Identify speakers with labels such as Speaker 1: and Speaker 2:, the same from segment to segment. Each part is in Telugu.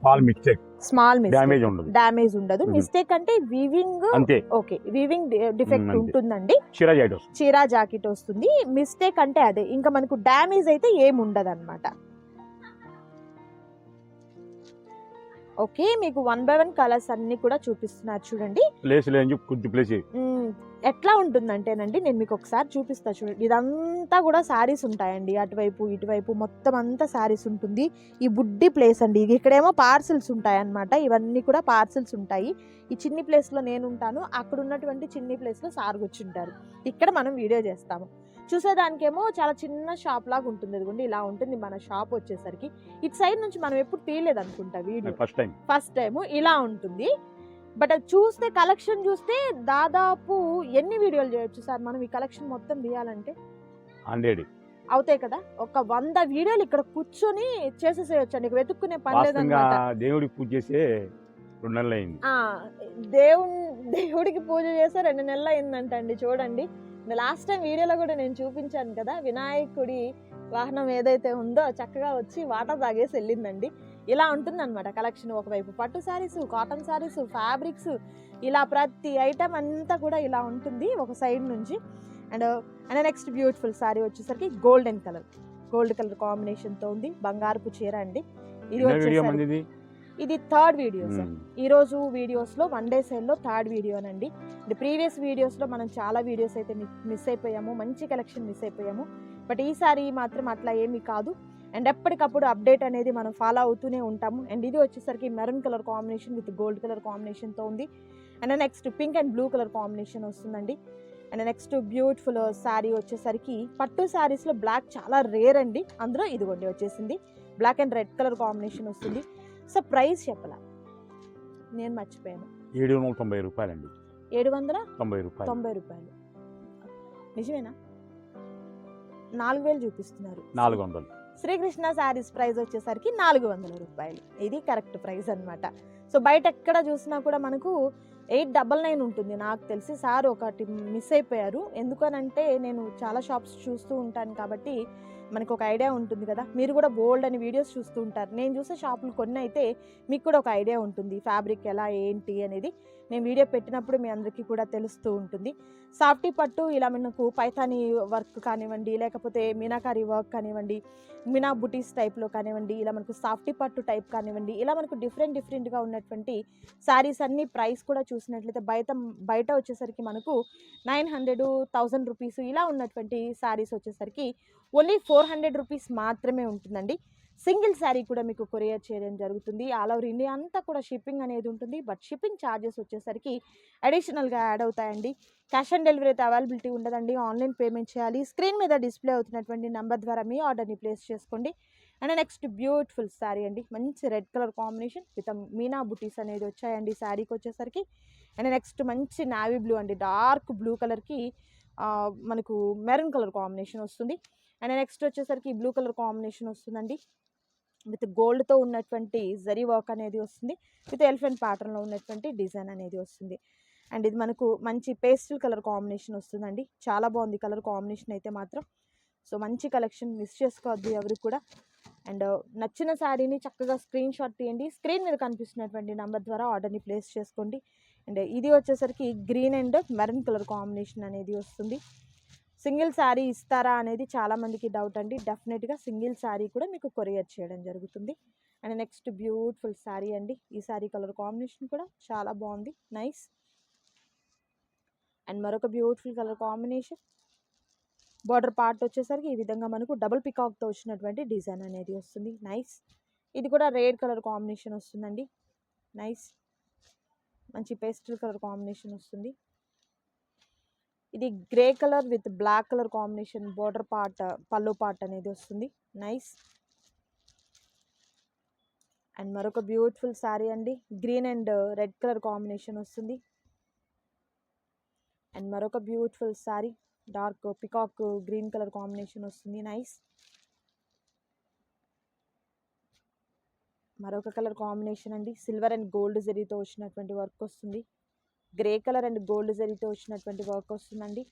Speaker 1: small mistake.
Speaker 2: Small
Speaker 1: damage ఉండదు.
Speaker 2: డ్యామేజ్ ఉండదు. మిస్టేక్ అంటే వీవింగ్
Speaker 1: అంతే.
Speaker 2: Okay weaving defect. ఉంటుందండి.
Speaker 1: చీర వస్తుంది.
Speaker 2: చీరా జాకెట్ వస్తుంది. మిస్టేక్ అంటే అదే. ఇంకా మనకు డ్యామేజ్ అయితే ఏం ఉండదు అనమాట ఓకే మీకు వన్ బై వన్ కలర్స్ అన్ని కూడా చూపిస్తున్నారు చూడండి.
Speaker 1: ప్లేస్ లేని ప్లేస్
Speaker 2: మ్మ్, ఎట్లా ఉంటుందంటేనండి నేను మీకు ఒకసారి చూపిస్తా చూడండి. ఇదంతా కూడా శారీస్ ఉంటాయండి అటువైపు ఇటువైపు మొత్తం అంతా శారీస్ ఉంటుంది. ఈ బుడ్డి ప్లేస్ అండి ఇది ఇక్కడేమో పార్సిల్స్ ఉంటాయి అన్నమాట ఇవన్నీ కూడా పార్సిల్స్ ఉంటాయి. ఈ చిన్ని ప్లేస్లో నేను ఉంటాను అక్కడ ఉన్నటువంటి చిన్ని ప్లేస్లో సార్ కూర్చుంటారు ఇక్కడ మనం వీడియో చేస్తాము. చూసేదానికేమో చాలా చిన్న షాప్ లాగా ఉంటుంది. ఇదిగోండి ఇలా ఉంటుంది మన షాప్ వచ్చేసరికి. ఇటు సైడ్ నుంచి మనం ఎప్పుడు తీయలేదు అనుకుంటా video.
Speaker 1: First time.
Speaker 2: First time ఇలా ఉంటుంది. బట్ అది చూస్తే కలెక్షన్ చూస్తే దాదాపు ఎన్ని వీడియోలు చేయొచ్చు సార్? మనం ఈ కలెక్షన్ మొత్తం తీయాలంటే?
Speaker 1: హండ్రెడ్.
Speaker 2: అవుతాయి కదా? ఒక వంద వీడియోలు ఇక్కడ కూర్చొని చేసేసేయచ్చు అండి. వెతుక్కునే పని లేదన్నమాట
Speaker 1: దేవుడికి పూజ చేసే రెండు నెలలు అయింది
Speaker 2: ఆ, దేవుని దేవుడికి పూజ చేస్తే రెండు నెలలు అయిందంట అండి చూడండి. లాస్ట్ టైం వీడియోలో కూడా నేను చూపించాను కదా వినాయకుడి వాహనం ఏదైతే ఉందో చక్కగా వచ్చి వాటర్ తాగేసి వెళ్ళిందండి. ఇలా ఉంటుంది అనమాట కలెక్షన్ ఒకవైపు. పట్టు శారీస్ కాటన్ శారీస్ ఫ్యాబ్రిక్స్ ఇలా ప్రతి ఐటమ్ అంతా కూడా ఇలా ఉంటుంది ఒక సైడ్ నుంచి. And and next beautiful saree వచ్చేసరికి గోల్డెన్ కలర్ గోల్డ్ కలర్ కాంబినేషన్తో ఉంది. బంగారుపు చీర అండి. ఇది వచ్చేసరికి ఇది థర్డ్ వీడియో సార్. ఈరోజు వీడియోస్లో వన్ డే సేల్లో థర్డ్ వీడియోనండి ప్రీవియస్ వీడియోస్లో మనం చాలా వీడియోస్ అయితే మిస్ అయిపోయాము. మంచి కలెక్షన్ మిస్ అయిపోయాము. బట్ ఈసారి మాత్రం అట్లా ఏమీ కాదు. అండ్ ఎప్పటికప్పుడు అప్డేట్ అనేది మనం ఫాలో అవుతూనే ఉంటాము. అండ్ ఇది వచ్చేసరికి maroon colour combination with gold colour కాంబినేషన్తో ఉంది. And next pink and blue colour combination వస్తుందండి. అండ్ నెక్స్ట్ బ్యూటిఫుల్ శారీ వచ్చేసరికి పట్టు శారీస్లో బ్లాక్ చాలా రేర్ అండి. అందులో ఇదిగోండి వచ్చేసింది. Black and red colour combination వస్తుంది. సో ప్రైస్ చెప్పలా. నేను మర్చిపోయాను.
Speaker 1: ఏడు వందల తొంభై రూపాయలండి.
Speaker 2: ఏడు వందల
Speaker 1: తొంభై రూపాయలు.
Speaker 2: తొంభై రూపాయలు. నిజమేనా? నాలుగు వేలు చూపిస్తున్నారు.
Speaker 1: నాలుగు వందలు.
Speaker 2: శ్రీకృష్ణ శారీస్ ప్రైస్ వచ్చేసరికి నాలుగు వందల రూపాయలు. ఇది కరెక్ట్ ప్రైస్ అన్నమాట. సో బయట ఎక్కడ చూసినా కూడా మనకు ఎయిట్ డబల్ నైన్ ఉంటుంది. నాకు తెలిసి సార్ ఒకటి మిస్ అయిపోయారు. ఎందుకనంటే నేను చాలా షాప్స్ చూస్తూ ఉంటాను కాబట్టి మనకు ఒక ఐడియా ఉంటుంది కదా. మీరు కూడా బోల్డ్ అని వీడియోస్ చూస్తూ ఉంటారు. నేను చూసే షాపులు కొన్ని అయితే మీకు కూడా ఒక ఐడియా ఉంటుంది. ఫ్యాబ్రిక్ ఎలా ఏంటి అనేది. నేను వీడియో పెట్టినప్పుడు మీ అందరికీ కూడా తెలుస్తూ ఉంటుంది. సాఫ్టీ పట్టు ఇలా మనకు పైథానీ వర్క్ కానివ్వండి లేకపోతే మీనాకారి వర్క్ కానివ్వండి మీనా బుటీస్ టైప్లో కానివ్వండి ఇలా మనకు సాఫ్టీ పట్టు టైప్ కానివ్వండి ఇలా మనకు డిఫరెంట్ డిఫరెంట్గా ఉన్నటువంటి శారీస్ అన్ని ప్రైస్ కూడా చూసినట్లయితే బయట బయట వచ్చేసరికి మనకు నైన్ హండ్రెడ్ థౌజండ్ రూపీస్ ఇలా ఉన్నటువంటి శారీస్ వచ్చేసరికి ఓన్లీ ఫోర్ హండ్రెడ్ రూపీస్ మాత్రమే ఉంటుందండి. సింగిల్ శారీ కూడా మీకు కొరియర్ చేయడం జరుగుతుంది. ఆల్ ఓవర్ ఇండియా అంతా కూడా షిప్పింగ్ అనేది ఉంటుంది. బట్ షిప్పింగ్ ఛార్జెస్ వచ్చేసరికి అడిషనల్గా యాడ్ అవుతాయండి. క్యాష్ ఆన్ డెలివరీ అయితే అవైలబిలిటీ ఉండదండి. ఆన్లైన్ పేమెంట్ చేయాలి. స్క్రీన్ మీద డిస్ప్లే అవుతున్నటువంటి నెంబర్ ద్వారా మీ ఆర్డర్ని ప్లేస్ చేసుకోండి. అండ్ నెక్స్ట్ బ్యూటిఫుల్ శారీ అండి. మంచి రెడ్ కలర్ కాంబినేషన్ విత్ మీనా బుటీస్ అనేది వచ్చాయండి శారీకి వచ్చేసరికి. అండ్ నెక్స్ట్ మంచి నావీ బ్లూ అండి. డార్క్ బ్లూ కలర్కి మనకు మెరూన్ కలర్ కాంబినేషన్ వస్తుంది. అండ్ నెక్స్ట్ వచ్చేసరికి బ్లూ కలర్ కాంబినేషన్ వస్తుందండి. విత్ గోల్డ్తో ఉన్నటువంటి జరీ వర్క్ అనేది వస్తుంది. విత్ ఎలిఫెంట్ ప్యాటర్న్లో ఉన్నటువంటి డిజైన్ అనేది వస్తుంది. అండ్ ఇది మనకు మంచి పేస్టల్ కలర్ కాంబినేషన్ వస్తుందండి. చాలా బాగుంది కలర్ కాంబినేషన్ అయితే మాత్రం. సో మంచి కలెక్షన్ మిస్ చేసుకోవద్దు ఎవరు కూడా. అండ్ నచ్చిన శారీని చక్కగా స్క్రీన్ షాట్ తీయండి. స్క్రీన్ మీద కనిపిస్తున్నటువంటి నెంబర్ ద్వారా ఆర్డర్ని ప్లేస్ చేసుకోండి. అండ్ ఇది వచ్చేసరికి green and maroon colour combination అనేది వస్తుంది. సింగిల్ శారీ ఇస్తారా అనేది చాలామందికి డౌట్ అండి. డెఫినెట్గా సింగిల్ శారీ కూడా మీకు కొరియర్ చేయడం జరుగుతుంది. అండ్ నెక్స్ట్ బ్యూటిఫుల్ శారీ అండి. ఈ శారీ కలర్ కాంబినేషన్ కూడా చాలా బాగుంది. నైస్ అండ్ మరొక beautiful colour combination. Border part వచ్చేసరికి ఈ విధంగా మనకు డబుల్ పికాక్తో వచ్చినటువంటి డిజైన్ అనేది వస్తుంది. నైస్ ఇది కూడా రెడ్ కలర్ కాంబినేషన్ వస్తుందండి. నైస్ మంచి పేస్టల్ కలర్ కాంబినేషన్ వస్తుంది. ఇది grey colour with black colour combination border part పళ్ళు పార్ట్ అనేది వస్తుంది. నైస్. అండ్ మరొక బ్యూటిఫుల్ శారీ అండి. Green and red colour combination వస్తుంది. అండ్ మరొక beautiful saree dark peacock green colour combination వస్తుంది. నైస్. మరొక కలర్ కాంబినేషన్ అండి. సిల్వర్ అండ్ గోల్డ్ జరీతో వచ్చినటువంటి వర్క్ వస్తుంది. గ్రే కలర్ అండ్ గోల్డ్ జరీతో వచ్చినటువంటి వర్క్ వస్తుందండి.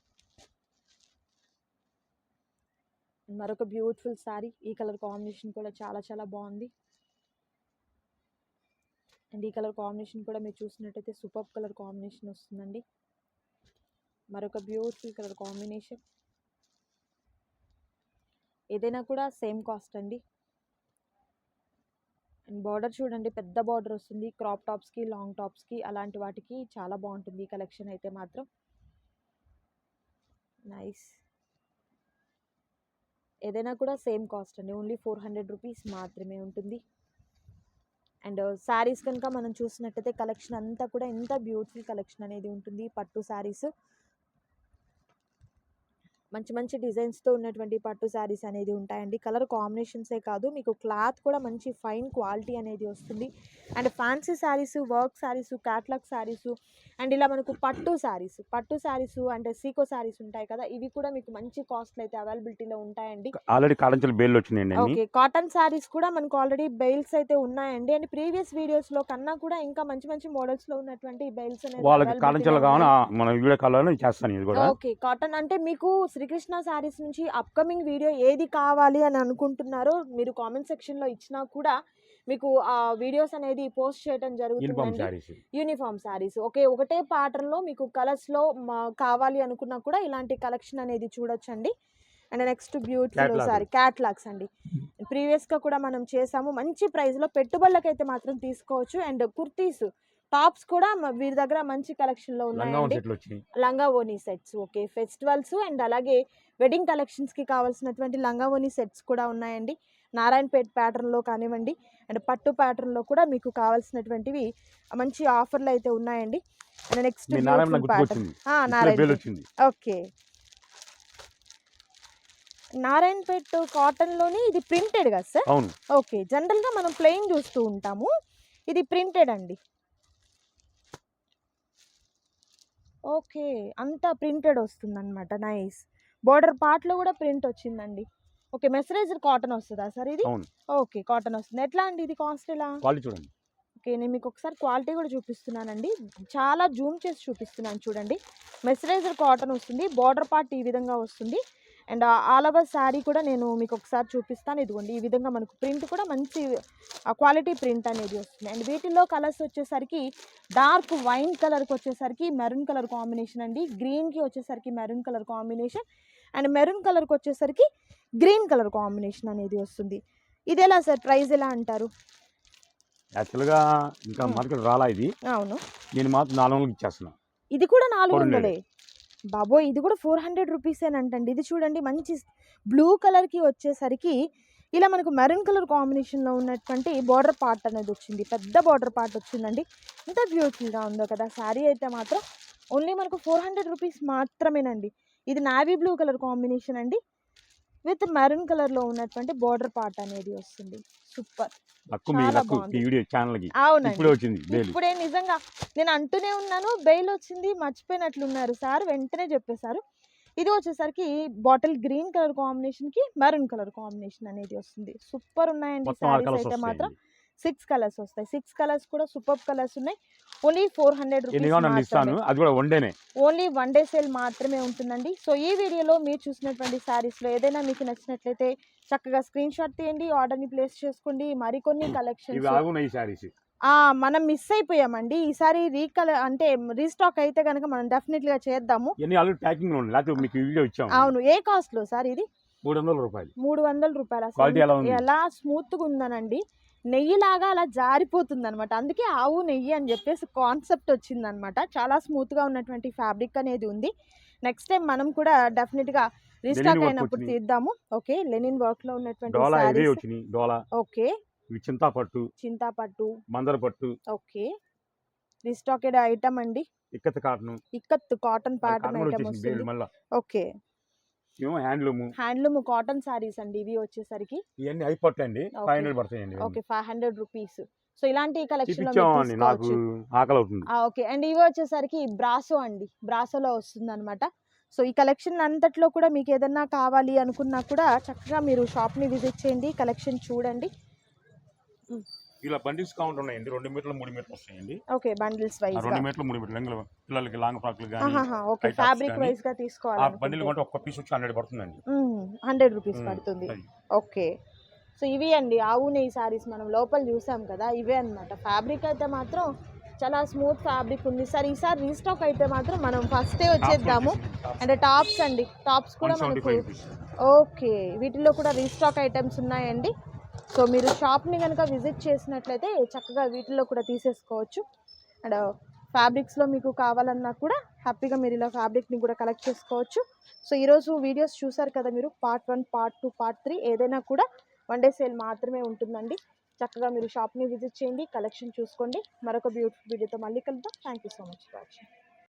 Speaker 2: మరొక బ్యూటిఫుల్ శారీ ఈ కలర్ కాంబినేషన్ కూడా చాలా చాలా బాగుంది. అండ్ ఈ కలర్ కాంబినేషన్ కూడా మీరు చూసినట్టయితే సూపర్ కలర్ కాంబినేషన్ వస్తుందండి. మరొక బ్యూటిఫుల్ కలర్ కాంబినేషన్. ఏదైనా కూడా సేమ్ కాస్ట్ అండి. అండ్ బార్డర్ చూడండి పెద్ద బార్డర్ వస్తుంది. క్రాప్ టాప్స్కి లాంగ్ టాప్స్కి అలాంటి వాటికి చాలా బాగుంటుంది ఈ కలెక్షన్ అయితే మాత్రం. నైస్. ఏదైనా కూడా సేమ్ కాస్ట్ అండి. ఓన్లీ ఫోర్ హండ్రెడ్ రూపీస్ మాత్రమే ఉంటుంది. అండ్ శారీస్ కనుక మనం చూసినట్టయితే కలెక్షన్ అంతా కూడా ఎంత బ్యూటిఫుల్ కలెక్షన్ అనేది ఉంటుంది. పట్టు శారీస్. మంచి మంచి డిజైన్స్తో ఉన్నటువంటి పట్టు శారీస్ అనేది ఉంటాయండి. కలర్ కాంబినేషన్సే కాదు. మీకు క్లాత్ కూడా మంచి ఫైన్ క్వాలిటీ అనేది వస్తుంది. And fancy sarees work sarees catalogue sarees and ఇలా మనకు పట్టు శారీస్ పట్టు శారీస్ అంటే సీకో శారీస్ ఉంటాయి కదా ఇవి కూడా మీకు మంచి కాస్ట్లో అయితే అవైలబిలిటీలో ఉంటాయండి.
Speaker 1: ఆల్రెడీ బేళ్ళు వచ్చినాయండి
Speaker 2: ఓకే. కాటన్ శారీస్ కూడా మనకు ఆల్రెడీ బెయిల్స్ అయితే ఉన్నాయండి. అండ్ ప్రీవియస్ వీడియోస్లో కన్నా కూడా ఇంకా మంచి మంచి మోడల్స్లో ఉన్నటువంటి బెయిల్స్
Speaker 1: వాళ్ళకి కాలంచెలు కావాలి మన వీడియో కావాలని చేస్తాను ఇది కూడా.
Speaker 2: ఓకే. కాటన్ అంటే మీకు శ్రీకృష్ణ శారీస్ నుంచి అప్కమింగ్ వీడియో ఏది కావాలి అని అనుకుంటున్నారో మీరు కామెంట్ సెక్షన్లో ఇచ్చినా కూడా మీకు ఆ వీడియోస్ అనేది పోస్ట్ చేయడం
Speaker 1: శారీస్
Speaker 2: యూనిఫామ్ శారీస్ ఓకే ఒకటే pattern లో మీకు కలర్స్లో మా- కావాలి అనుకున్నా కూడా ఇలాంటి కలెక్షన్ అనేది చూడొచ్చండి. And next beautiful. Saree catalogues అండి. ప్రీవియస్గా కూడా మనం చేసాము. మంచి ప్రైస్లో పెట్టుబడులకైతే మాత్రం తీసుకోవచ్చు. అండ్ కుర్తీస్ టాప్స్ కూడా వీరి దగ్గర మంచి
Speaker 1: కలెక్షన్లో వచ్చినాయి.
Speaker 2: లంగా ఓనీ సెట్స్ ఓకే. ఫెస్టివల్స్ అండ్ అలాగే వెడ్డింగ్ కలెక్షన్స్కి కావాల్సినటువంటి లంగా ఓనీ సెట్స్ కూడా ఉన్నాయండి. నారాయణపేట్ ప్యాటర్న్లో కానివ్వండి అండ్ పట్టు ప్యాటర్న్లో కూడా మీకు కావాల్సినటువంటివి మంచి ఆఫర్లు అయితే ఉన్నాయండి. And next
Speaker 1: Narayana
Speaker 2: okay. Narayanpet కాటన్లోని ఇది ప్రింటెడ్ కదా సార్ ఓకే. జనరల్గా మనం ప్లెయిన్ చూస్తూ ఉంటాము. ఇది ప్రింటెడ్ అండి. ఓకే. అంతా ప్రింటెడ్ వస్తుందన్నమాట. నైస్. బోర్డర్ పార్ట్లో కూడా ప్రింట్ వచ్చిందండి. ఓకే. మెసరైజర్ కాటన్ వస్తుందా సార్ ఇది? ఓకే. కాటన్ వస్తుంది. ఎట్లా అండి ఇది కాస్ట్ ఎలా?
Speaker 1: క్వాలిటీ చూడండి.
Speaker 2: ఓకే. నేను మీకు ఒకసారి క్వాలిటీ కూడా చూపిస్తున్నానండి. చాలా జూమ్ చేసి చూపిస్తున్నాను చూడండి. మెసరైజర్ కాటన్ వస్తుంది. బార్డర్ పార్ట్ ఈ విధంగా వస్తుంది. అండ్ ఆల్ ఓవర్ శారీ కూడా నేను మీకు ఒకసారి చూపిస్తాను. ఇదిగోండి ఈ విధంగా మనకు ప్రింట్ కూడా మంచి క్వాలిటీ ప్రింట్ అనేది వస్తుంది. అండ్ వీటిల్లో కలర్స్ వచ్చేసరికి డార్క్ వైన్ కలర్కి వచ్చేసరికి మెరూన్ కలర్ కాంబినేషన్ అండి. గ్రీన్కి వచ్చేసరికి maroon colour combination and maroon కలర్కి వచ్చేసరికి గ్రీన్ కలర్ కాంబినేషన్ అనేది వస్తుంది. ఇది ఎలా సార్? ప్రైస్ ఎలా అంటారు?
Speaker 1: యాక్చువల్గా ఇంకా
Speaker 2: Hmm.
Speaker 1: మార్కెట్ రాలా ఇది.
Speaker 2: అవును.
Speaker 1: నేను మాత్రం నాలుగు వందలకి ఇచ్చేస్తున్నా.
Speaker 2: ఇది కూడా నాలుగు
Speaker 1: 400.
Speaker 2: వందలే? బాబోయ్! ఇది కూడా ఫోర్ హండ్రెడ్ రూపీసేనంటండి ఇది చూడండి మంచి బ్లూ కలర్కి వచ్చేసరికి ఇలా మనకు మెరూన్ కలర్ కాంబినేషన్లో ఉన్నటువంటి బార్డర్ పార్ట్ అనేది వచ్చింది. పెద్ద బార్డర్ పార్ట్ వచ్చిందండి. ఎంత బ్యూటిఫుల్గా ఉందో కదా! శారీ అయితే మాత్రం ఓన్లీ మనకు ఫోర్ హండ్రెడ్ రూపీస్ మాత్రమేనండి. ఇది నావీ బ్లూ కలర్ కాంబినేషన్ అండి. విత్ మెరూన్ కలర్లో ఉన్నటువంటి బార్డర్ పార్ట్ అనేది వస్తుంది. సూపర్. అవునండి.
Speaker 1: ఇప్పుడే
Speaker 2: నిజంగా నేను అంటూనే ఉన్నాను బెయిల్ వచ్చింది మర్చిపోయినట్లున్నారు సార్ వెంటనే చెప్పేశారు. ఇది వచ్చేసరికి బాటిల్ గ్రీన్ కలర్ కాంబినేషన్కి మెరూన్ కలర్ కాంబినేషన్ అనేది వస్తుంది. సూపర్ ఉన్నాయండి సారీస్ అయితే మాత్రం. సిక్స్ కలర్స్ వస్తాయి. సిక్స్ కలర్స్ కూడా సూపర్ కలర్స్ ఉన్నాయి. ఓన్లీ ఫోర్ హండ్రెడ్ రూపీస్
Speaker 1: ఇస్తాను. అది కూడా వన్ డేనే
Speaker 2: ఓన్లీ వన్ డే సేల్ మాత్రమే ఉంటుందండి. సో ఈ వీడియోలో మీరు చూసినటువంటి శారీస్లో ఏదైనా మీకు నచ్చినట్లయితే చక్కగా స్క్రీన్ షాట్ తీయండి ఆర్డర్ని ప్లేస్ చేసుకోండి మరికొన్ని కలెక్షన్స్. మనం మిస్ అయిపోయామండి. ఈసారి రీకల అంటే రీస్టాక్ అయితే కనుక మనం డెఫినెట్గా చేద్దాము. అవును. ఏ కాస్ట్లో సార్ ఇది?
Speaker 1: మూడు వందల రూపాయలు.
Speaker 2: మూడు వందల రూపాయలు
Speaker 1: ఎలా ఉంది?
Speaker 2: ఎలా స్మూత్గా ఉందనండి. నెయ్యి లాగా అలా జారిపోతుంది అనమాట అందుకే ఆవు నెయ్యి అని చెప్పేసి కాన్సెప్ట్ వచ్చింది అనమాట చాలా స్మూత్గా ఉన్నటువంటి ఫ్యాబ్రిక్ అనేది ఉంది. నెక్స్ట్ టైం మనం కూడా డెఫినెట్గా రీస్టాక్ అయినప్పుడు. తీద్దాము. ఓకే లెనిన్ వర్క్లో ఉన్నటువంటి ఓకే
Speaker 1: ఇవి చింతా పట్టు
Speaker 2: చింతాపట్టు.
Speaker 1: మందర పట్టు
Speaker 2: ఓకే రీస్టాకెడ్ ఐటమ్ అండి.
Speaker 1: Ikat cotton
Speaker 2: ikat cotton pattern item okay
Speaker 1: handloom.
Speaker 2: Handloom cotton sarees అండి ఇవి వచ్చేసరికి.
Speaker 1: ఇవన్నీ పట్టు అండి. ఫైవ్ హండ్రెడ్ పడతాయండి.
Speaker 2: Okay five hundred rupees. So ఇలాంటి కలెక్షన్
Speaker 1: నాకు. ఆకలి అవుతుంది
Speaker 2: ఓకే. అండ్ ఇవి వచ్చేసరికి బ్రాసో అండి. బ్రాసోలో వస్తుంది అనమాట సో ఈ కలెక్షన్ అంతట్లో కూడా మీకు ఏదన్నా కావాలి అనుకున్నా కూడా చక్కగా మీరు షాప్ని విజిట్ చేయండి కలెక్షన్ చూడండి.
Speaker 1: ఇలా బండిల్స్ కౌంట్ ఉన్నాయండి. రెండు మీటర్లు మూడు మీటర్లు వస్తాయండి.
Speaker 2: ఓకే బండిల్స్ వైజ్
Speaker 1: రెండు మీటర్లు మూడు మీటర్లు. లంగులు పిల్లలకి లాంగ్ ఫ్రాక్లు కానీ
Speaker 2: ఓకే ఫ్యాబ్రిక్ వైజ్గా
Speaker 1: ఆ బండిల్
Speaker 2: తీసుకోవాలి
Speaker 1: కొంటే ఒక్క పీస్ వచ్చి హండ్రెడ్ పడుతుందండి.
Speaker 2: హండ్రెడ్ రూపీస్ పడుతుంది. ఓకే. సో ఇవి అండి ఆవు నెయ్యి సారీస్ మనం లోపల చూసాం కదా ఇవే అన్నమాట. ఫ్యాబ్రిక్ అయితే మాత్రం చాలా స్మూత్ ఫ్యాబ్రిక్ ఉంది. సార్ ఈసారి రీస్టాక్ అయితే మాత్రం మనం ఫస్టే వచ్చేద్దాము. అండ్ టాప్స్ అండి. టాప్స్ కూడా మనకు ఓకే. వీటిలో కూడా రీస్టాక్ ఐటమ్స్ ఉన్నాయండి. సో మీరు షాప్ని కనుక విజిట్ చేసినట్లయితే చక్కగా వీటిలో కూడా తీసేసుకోవచ్చు. అండ్ ఫ్యాబ్రిక్స్లో మీకు కావాలన్నా కూడా హ్యాపీగా మీరు ఇలా ఫ్యాబ్రిక్ని కూడా కలెక్ట్ చేసుకోవచ్చు. సో ఈరోజు వీడియోస్ చూసారు కదా మీరు part one part two part three ఏదైనా కూడా వన్ డే సేల్ మాత్రమే ఉంటుందండి. చక్కగా మీరు షాప్ని విజిట్ చేయండి కలెక్షన్ చూసుకోండి. మరొక బ్యూటిఫుల్ వీడియోతో మళ్ళీ కలుద్దాం. Thank you so much watching.